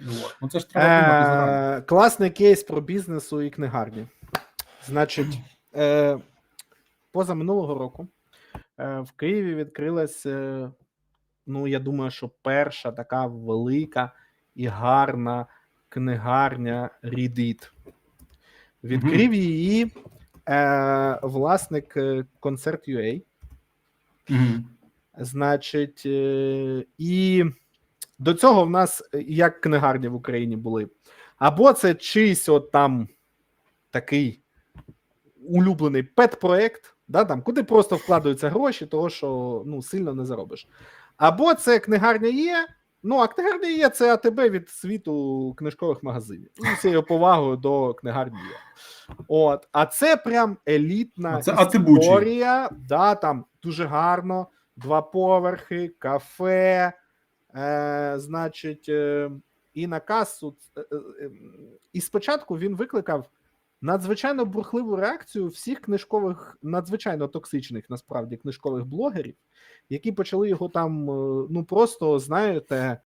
Вот. Ну це ж треба. Е, класний кейс про бізнесу і книгарні. Значить, е, поза минулого року е, в Києві відкрилась, е, ну, я думаю, що перша така велика і гарна книгарня Reddit. Відкрив її е, власник е, Concert.ua. Мгм. Значить, е, і до цього в нас е, як книгарні в Україні були. Або це чийсь от там такий улюблений пет-проект, да, там, куди просто вкладаються гроші, того що ну, сильно не заробиш. Або це книгарня є. Ну, а книгарня є це АТБ від світу книжкових магазинів. Ну, всією повагою до книгарні є. От, а це прям елітна А це історія. Да, там дуже гарно, два поверхи, кафе. Е, значить, е, і на касу. е, е, е, І спочатку він викликав надзвичайно бурхливу реакцію всіх книжкових, надзвичайно токсичних насправді книжкових блогерів, які почали його там, е, ну просто знаєте,